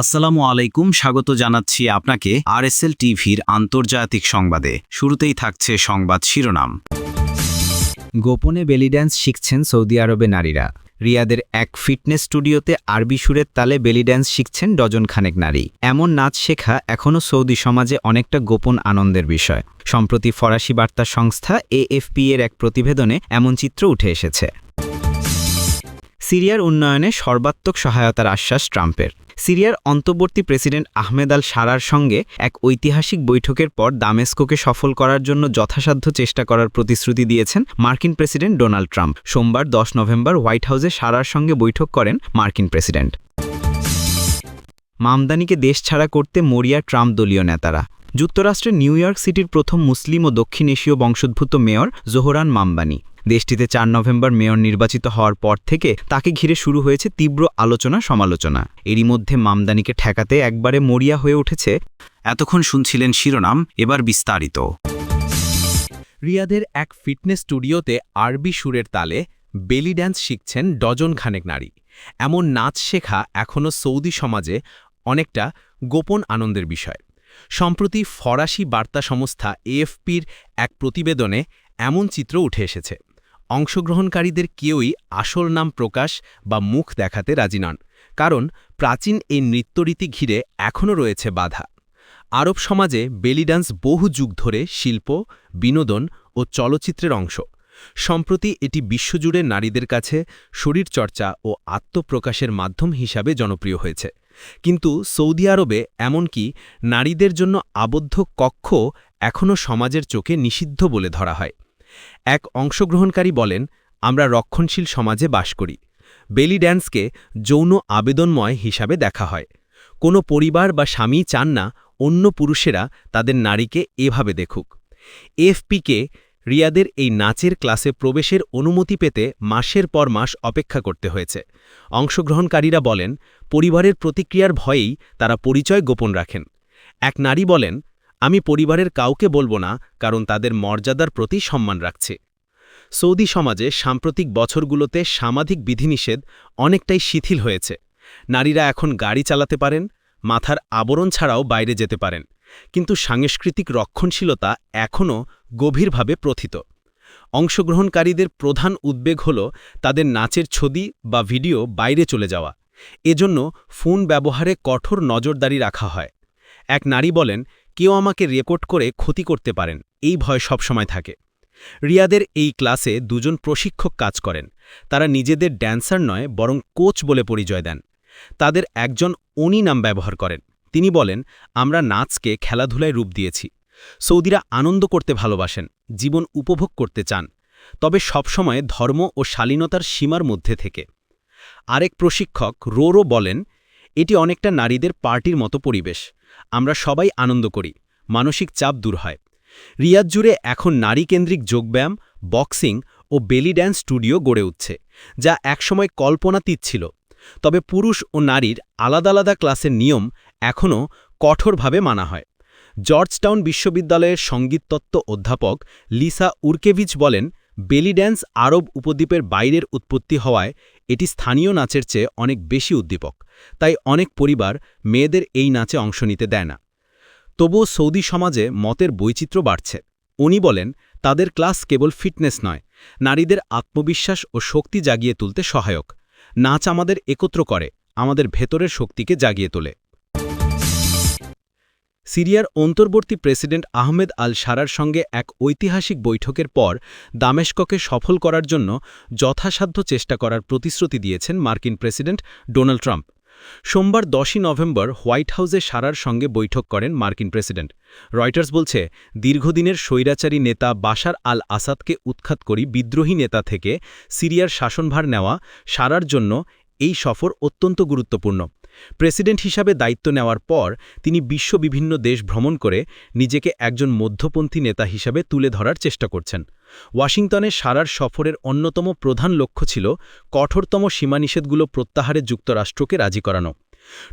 আসসালামু আলাইকুম, স্বাগত জানাচ্ছি আপনাকে আর আরএসএল টিভির আন্তর্জাতিক সংবাদে। শুরুতেই থাকছে সংবাদ শিরোনাম। গোপনে বেলি ড্যান্স শিখছেন সৌদি আরবে নারীরা। রিয়াদের এক ফিটনেস স্টুডিওতে আরবি সুরের তালে বেলি ড্যান্স শিখছেন ডজন খানেক নারী। এমন নাচ শেখা এখনও সৌদি সমাজে অনেকটা গোপন আনন্দের বিষয়। সম্প্রতি ফরাসি বার্তা সংস্থা এএফপি এর এক প্রতিবেদনে এমন চিত্র উঠে এসেছে। সিরিয়ার উন্নয়নে সর্বাত্মক সহায়তার আশ্বাস ট্রাম্পের। সিরিয়ার অন্তর্বর্তী প্রেসিডেন্ট আহমেদ আল সারার সঙ্গে এক ঐতিহাসিক বৈঠকের পর দামেস্কোকে সফল করার জন্য যথাসাধ্য চেষ্টা করার প্রতিশ্রুতি দিয়েছেন মার্কিন প্রেসিডেন্ট ডোনাল্ড ট্রাম্প। সোমবার দশ নভেম্বর হোয়াইট হাউসে সারার সঙ্গে বৈঠক করেন মার্কিন প্রেসিডেন্ট। মামদানিকে দেশ ছাড়া করতে মরিয়া ট্রাম্প দলীয় নেতারা। যুক্তরাষ্ট্রের নিউ ইয়র্ক সিটির প্রথম মুসলিম ও দক্ষিণ এশীয় বংশোদ্ভূত মেয়র জোহরান মামবানি। দেশটিতে চার নভেম্বর মেয়র নির্বাচিত হওয়ার পর থেকে তাকে ঘিরে শুরু হয়েছে তীব্র আলোচনা সমালোচনা। এরই মধ্যে মামদানিকে ঠেকাতে একবারে মরিয়া হয়ে উঠেছে। এতক্ষণ শুনছিলেন শিরোনাম, এবার বিস্তারিত। রিয়াদের এক ফিটনেস স্টুডিওতে আরবি সুরের তালে বেলি ড্যান্স শিখছেন ডজন খানেক নারী। এমন নাচ শেখা এখনও সৌদি সমাজে অনেকটা গোপন আনন্দের বিষয়। সম্প্রতি ফরাসি বার্তা সংস্থা এএফপির এক প্রতিবেদনে এমন চিত্র উঠে এসেছে। অংশগ্রহণকারীদের কেউই আসল নাম প্রকাশ বা মুখ দেখাতে রাজি নন, কারণ প্রাচীন এই নৃত্যরীতি ঘিরে এখনও রয়েছে বাধা। আরব সমাজে বেলি ডান্স বহু যুগ ধরে শিল্প, বিনোদন ও চলচ্চিত্রের অংশ। সম্প্রতি এটি বিশ্বজুড়ে নারীদের কাছে শরীরচর্চা ও আত্মপ্রকাশের মাধ্যম হিসাবে জনপ্রিয় হয়েছে। কিন্তু সৌদি আরবে এমনকি নারীদের জন্য আবদ্ধ কক্ষ এখনও সমাজের চোখে নিষিদ্ধ বলে ধরা হয়। এক অংশগ্রহণকারী বলেন, আমরা রক্ষণশীল সমাজে বাস করি। বেলি ড্যান্সকে যৌন আবেদনময় হিসাবে দেখা হয়। কোনো পরিবার বা স্বামী চান না অন্য পুরুষেরা তাদের নারীকে এভাবে দেখুক। এফপিকে রিয়াদের এই নাচের ক্লাসে প্রবেশের অনুমতি পেতে মাসের পর মাস অপেক্ষা করতে হয়েছে। অংশগ্রহণকারীরা বলেন, পরিবারের প্রতিক্রিয়ার ভয়েই তারা পরিচয় গোপন রাখেন। এক নারী বলেন আমি পরিবারের কাউকে বলব না, কারণ তাদের মর্যাদার প্রতি সম্মান রাখছে। সৌদি সমাজে সাম্প্রতিক বছরগুলোতে সামাজিক বিধিনিষেধ অনেকটাই শিথিল হয়েছে। নারীরা এখন গাড়ি চালাতে পারেন, মাথার আবরণ ছাড়াও বাইরে যেতে পারেন, কিন্তু সাংস্কৃতিক রক্ষণশীলতা এখনও গভীরভাবে প্রথিত। অংশগ্রহণকারীদের প্রধান উদ্বেগ হল তাদের নাচের ছবি বা ভিডিও বাইরে চলে যাওয়া। এজন্য ফোন ব্যবহারে কঠোর নজরদারি রাখা হয়। এক নারী বলেন কেউ আমাকে রেকর্ড করে ক্ষতি করতে পারেন, এই ভয় সবসময় থাকে। রিয়াদের এই ক্লাসে দুজন প্রশিক্ষক কাজ করেন। তারা নিজেদের ড্যান্সার নয়, বরং কোচ বলে পরিচয় দেন। তাদের একজন অনি নাম ব্যবহার করেন। তিনি বলেন, আমরা নাচকে খেলাধুলায় রূপ দিয়েছি। সৌদিরা আনন্দ করতে ভালোবাসেন, জীবন উপভোগ করতে চান। তবে সবসময় ধর্ম ও শালীনতার সীমার মধ্যে থেকে। আরেক প্রশিক্ষক রোরো বলেন এটি অনেকটা নারীদের পার্টির মতো পরিবেশ। আমরা সবাই আনন্দ করি, মানসিক চাপ দূর হয়। রিয়াদ জুড়ে এখন নারীকেন্দ্রিক যোগব্যায়াম, বক্সিং ও বেলি ড্যান্স স্টুডিও গড়ে উঠছে, যা একসময় কল্পনাতীত ছিল। তবে পুরুষ ও নারীর আলাদা আলাদা ক্লাসের নিয়ম এখনও কঠোরভাবে মানা হয়। জর্জটাউন বিশ্ববিদ্যালয়ের সঙ্গীততত্ত্ব অধ্যাপক লিসা উরকেভিচ বলেন, বেলি ড্যান্স আরব উপদ্বীপের বাইরের উৎপত্তি হওয়ায় এটি স্থানীয় নাচের চেয়ে অনেক বেশি উদ্দীপক, তাই অনেক পরিবার মেয়েদের এই নাচে অংশ নিতে দেয় না। তবুও সৌদি সমাজে মতের বৈচিত্র্য বাড়ছে। উনি বলেন, তাদের ক্লাস কেবল ফিটনেস নয়, নারীদের আত্মবিশ্বাস ও শক্তি জাগিয়ে তুলতে সহায়ক। নাচ আমাদের একত্র করে, আমাদের ভেতরের শক্তিকে জাগিয়ে তোলে। সিরিয়ার অন্তর্বর্তী প্রেসিডেন্ট আহমেদ আল সারার সঙ্গে এক ঐতিহাসিক বৈঠকের পর দামেস্ককে সফল করার জন্য যথাসাধ্য চেষ্টা করার প্রতিশ্রুতি দিয়েছেন মার্কিন প্রেসিডেন্ট ডোনাল্ড ট্রাম্প। সোমবার দশই নভেম্বর হোয়াইট হাউসে সারার সঙ্গে বৈঠক করেন মার্কিন প্রেসিডেন্ট। রয়টার্স বলছে, দীর্ঘদিনের স্বৈরাচারী নেতা বাশার আল আসাদকে উৎখাত করি বিদ্রোহী নেতা থেকে সিরিয়ার শাসনভার নেওয়া সারার জন্য এই সফর অত্যন্ত গুরুত্বপূর্ণ। প্রেসিডেন্ট হিসাবে দায়িত্ব নেওয়ার পর তিনি বিশ্ব বিভিন্ন দেশ ভ্রমণ করে নিজেকে একজন মধ্যপন্থী নেতা হিসাবে তুলে ধরার চেষ্টা করছেন। ওয়াশিংটনে সারার সফরের অন্যতম প্রধান লক্ষ্য ছিল কঠোরতম সীমানিষেধগুলো প্রত্যাহারে যুক্তরাষ্ট্রকে রাজি করানো।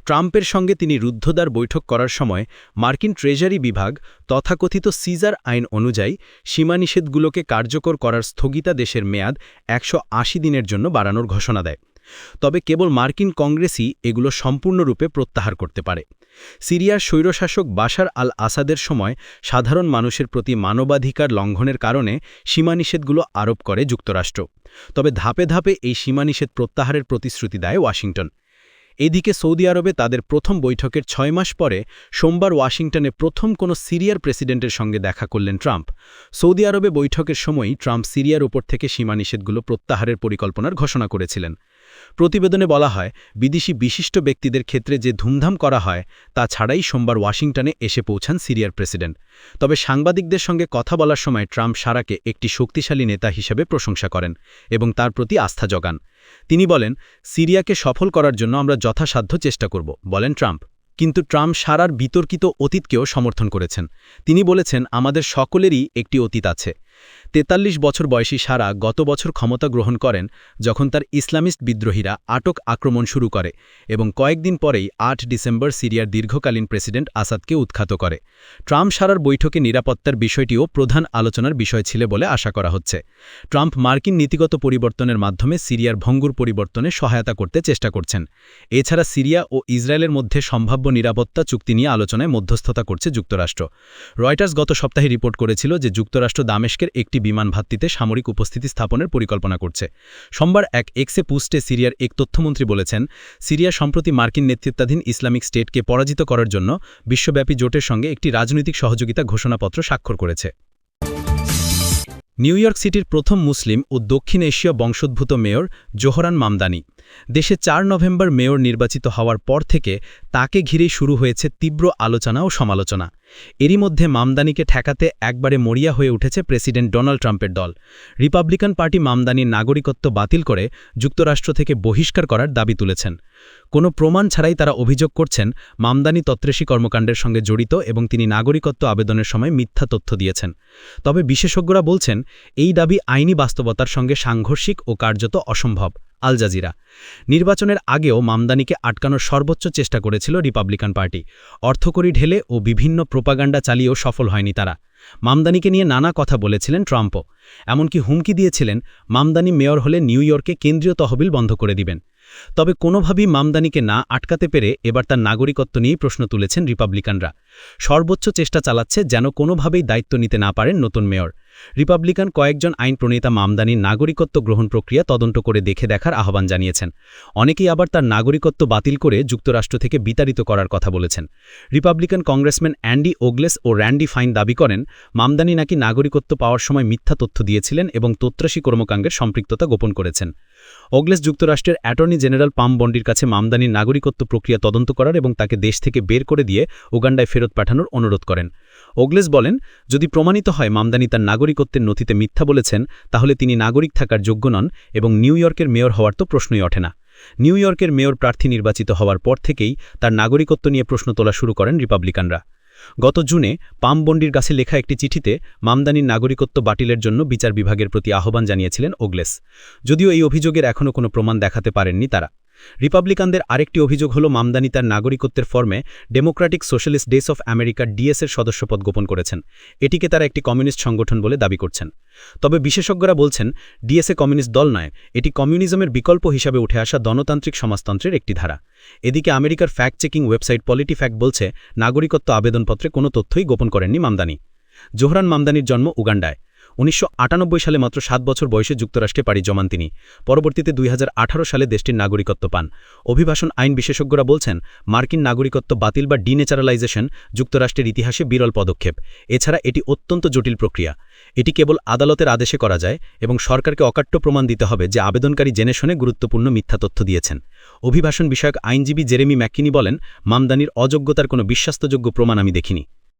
ট্রাম্পের সঙ্গে তিনি রুদ্ধদ্বার বৈঠক করার সময় মার্কিন ট্রেজারি বিভাগ তথাকথিত সিজার আইন অনুযায়ী সীমানিষেধগুলোকে কার্যকর করার স্থগিতাদেশের মেয়াদ একশ আশি দিনের জন্য বাড়ানোর ঘোষণা দেয়। তবে কেবল মার্কিন কংগ্রেসই এগুলো সম্পূর্ণরূপে প্রত্যাহার করতে পারে। সিরিয়ার স্বৈরশাসক বাশার আল আসাদের সময় সাধারণ মানুষের প্রতি মানবাধিকার লঙ্ঘনের কারণে সীমানিষেধগুলো আরোপ করে যুক্তরাষ্ট্র। তবে ধাপে ধাপে এই সীমানিষেধ প্রত্যাহারের প্রতিশ্রুতি দেয় ওয়াশিংটন। এদিকে সৌদি আরবে তাদের প্রথম বৈঠকের ছয় মাস পরে সোমবার ওয়াশিংটনে প্রথম কোনো সিরিয়ার প্রেসিডেন্টের সঙ্গে দেখা করলেন ট্রাম্প। সৌদি আরবে বৈঠকের সময়ই ট্রাম্প সিরিয়ার ওপর থেকে সীমানিষেধগুলো প্রত্যাহারের পরিকল্পনার ঘোষণা করেছিলেন। প্রতিবেদনে বলা হয়, বিদেশি বিশিষ্ট ব্যক্তিদের ক্ষেত্রে যে ধুমধাম করা হয়, তা ছাড়াই সোমবার ওয়াশিংটনে এসে পৌঁছান সিরিয়ার প্রেসিডেন্ট। তবে সাংবাদিকদের সঙ্গে কথা বলার সময় ট্রাম্প সারাকে একটি শক্তিশালী নেতা হিসেবে প্রশংসা করেন এবং তার প্রতি আস্থা জগান। তিনি বলেন, সিরিয়াকে সফল করার জন্য আমরা যথাসাধ্য চেষ্টা করব, বলেন ট্রাম্প। কিন্তু ট্রাম্প সারার বিতর্কিত অতীতকেও সমর্থন করেছেন। তিনি বলেছেন, আমাদের সকলেরই একটি অতীত আছে। তেতাল্লিশ বছর বয়সী সারা গত বছর ক্ষমতা গ্রহণ করেন যখন তার ইসলামিস্ট বিদ্রোহীরা আটক আক্রমণ শুরু করে এবং কয়েকদিন পরেই আট ডিসেম্বর সিরিয়ার দীর্ঘকালীন প্রেসিডেন্ট আসাদকে উৎখাত করে। ট্রাম্প সারার বৈঠকে নিরাপত্তার বিষয়টিও প্রধান আলোচনার বিষয় ছিল বলে আশা করা হচ্ছে। ট্রাম্প মার্কিন নীতিগত পরিবর্তনের মাধ্যমে সিরিয়ার ভঙ্গুর পরিবর্তনে সহায়তা করতে চেষ্টা করছেন। এছাড়া সিরিয়া ও ইসরায়েলের মধ্যে সম্ভাব্য নিরাপত্তা চুক্তি নিয়ে আলোচনায় মধ্যস্থতা করছে যুক্তরাষ্ট্র। রয়টার্স গত সপ্তাহে রিপোর্ট করেছিল যে যুক্তরাষ্ট্র দামেস্কের একটি বিমান ভাত্তিতে সামরিক উপস্থিতি স্থাপনের পরিকল্পনা করছে। সোমবার এক এক্সে পুস্টে সিরিয়ার এক তথ্যমন্ত্রী বলেছেন, সিরিয়া সম্প্রতি মার্কিন নেতৃত্বাধীন ইসলামিক স্টেটকে পরাজিত করার জন্য বিশ্বব্যাপী জোটের সঙ্গে একটি রাজনৈতিক সহযোগিতা ঘোষণাপত্র স্বাক্ষর করেছে। নিউ ইয়র্ক সিটির প্রথম মুসলিম ও দক্ষিণ এশীয় বংশোদ্ভূত মেয়র জোহরান মামদানি, দেশে চার নভেম্বর মেয়র নির্বাচিত হওয়ার পর থেকে তাকে ঘিরেই শুরু হয়েছে তীব্র আলোচনা ও সমালোচনা। এরই মধ্যে মামদানিকে ঠেকাতে একবারে মরিয়া হয়ে উঠেছে প্রেসিডেন্ট ডোনাল্ড ট্রাম্পের দল। রিপাবলিকান পার্টি মামদানির নাগরিকত্ব বাতিল করে যুক্তরাষ্ট্র থেকে বহিষ্কার করার দাবি তুলেছেন। কোনো প্রমাণ ছাড়াই তারা অভিযোগ করছেন, মামদানি তত্রেশী কর্মকাণ্ডের সঙ্গে জড়িত এবং তিনি নাগরিকত্ব আবেদনের সময় মিথ্যা তথ্য দিয়েছেন। তবে বিশেষজ্ঞরা বলছেন, এই দাবি আইনি বাস্তবতার সঙ্গে সাংঘর্ষিক ও কার্যত অসম্ভব। Al Jazeera. নির্বাচনের আগেও মামদানিকে আটকানোর সর্বোচ্চ চেষ্টা করেছিল রিপাবলিকান পার্টি। অর্থকরী ঢেলে ও বিভিন্ন প্রোপাগান্ডা চালিয়েও সফল হয়নি তারা। মামদানিকে নিয়ে নানা কথা বলেছিলেন ট্রাম্পও। এমনকি হুমকি দিয়েছিলেন, মামদানি মেয়র হলে নিউ ইয়র্কে কেন্দ্রীয় তহবিল বন্ধ করে দিবেন। তবে কোনোভাবেই মামদানিকে না আটকাতে পেরে এবার তার নাগরিকত্ব নিয়েই প্রশ্ন তুলেছেন রিপাবলিকানরা। সর্বোচ্চ চেষ্টা চালাচ্ছে যেন কোনোভাবেই দায়িত্ব নিতে না পারেন নতুন মেয়র। রিপাবলিকান কয়েকজন আইন প্রণেতা মামদানির নাগরিকত্ব গ্রহণ প্রক্রিয়া তদন্ত করে দেখে দেখার আহ্বান জানিয়েছেন। অনেকেই আবার তার নাগরিকত্ব বাতিল করে যুক্তরাষ্ট্র থেকে বিতাড়িত করার কথা বলেছেন। রিপাবলিকান কংগ্রেসম্যান অ্যান্ডি ওগলেস ও র্যান্ডি ফাইন দাবি করেন, মামদানি নাকি নাগরিকত্ব পাওয়ার সময় মিথ্যা তথ্য দিয়েছিলেন এবং তত্রাসী কর্মকাণ্ডের সম্পৃক্ততা গোপন করেছেন। ওগলেস যুক্তরাষ্ট্রের অ্যাটর্নি জেনারেল পাম বন্ডির কাছে মামদানির নাগরিকত্ব প্রক্রিয়া তদন্ত করার এবং তাকে দেশ থেকে বের করে দিয়ে উগান্ডায় ফেরত পাঠানোর অনুরোধ করেন। ওগলেস বলেন, যদি প্রমাণিত হয় মামদানি তার নাগরিকত্বের নথিতে মিথ্যা বলেছেন, তাহলে তিনি নাগরিক থাকার যোগ্য নন এবং নিউ ইয়র্কের মেয়র হওয়ার তো প্রশ্নই ওঠে না। নিউ ইয়র্কের মেয়র প্রার্থী নির্বাচিত হওয়ার পর থেকেই তার নাগরিকত্ব নিয়ে প্রশ্ন তোলা শুরু করেন রিপাবলিকানরা। গত জুনে পামবন্ডির কাছে লেখা একটি চিঠিতে মামদানির নাগরিকত্ব বাতিলের জন্য বিচার বিভাগের প্রতি আহ্বান জানিয়েছিলেন ওগলেস। যদিও এই অভিযোগের এখনও কোনো প্রমাণ দেখাতে পারেননি তারা। রিপাবলিকানদের আরেকটি অভিযোগ হল, মামদানি তার নাগরিকত্বের ফর্মে ডেমোক্রেটিক সোশ্যালিস্ট ডেস অফ আমেরিকার ডিএসের সদস্যপদ গোপন করেছেন। এটিকে তারা একটি কমিউনিস্ট সংগঠন বলে দাবি করছেন। তবে বিশেষজ্ঞরা বলছেন ডিএসএ কমিউনিস্ট দল নয়, এটি কমিউনিজমের বিকল্প হিসাবে উঠে আসা গণতান্ত্রিক সমাজতন্ত্রের একটি ধারা। এদিকে আমেরিকার ফ্যাক্ট চেকিং ওয়েবসাইট পলিটিফ্যাক্ট বলছে, নাগরিকত্ব আবেদনপত্রে কোনো তথ্যই গোপন করেননি মামদানি। জোহরান মামদানির জন্ম উগান্ডায়। উনিশশো আটানব্বই সালে মাত্র সাত বছর বয়সে যুক্তরাষ্ট্রে পাড়ি জমান তিনি। পরবর্তীতে দুই হাজার আঠারো সালে দেশটির নাগরিকত্ব পান। অভিবাসন আইন বিশেষজ্ঞরা বলছেন, মার্কিন নাগরিকত্ব বাতিল বা ডিনেচারালাইজেশন যুক্তরাষ্ট্রের ইতিহাসে বিরল পদক্ষেপ। এছাড়া এটি অত্যন্ত জটিল প্রক্রিয়া। এটি কেবল আদালতের আদেশে করা যায় এবং সরকারকে অকাট্য প্রমাণ দিতে হবে যে আবেদনকারী জেনে শুনে গুরুত্বপূর্ণ মিথ্যা তথ্য দিয়েছেন। অভিবাসন বিষয়ক আইনজীবী জেরেমি ম্যাকিনি বলেন, মামদানির অযোগ্যতার কোনো বিশ্বাস্তযোগ্য প্রমাণ আমি দেখিনি।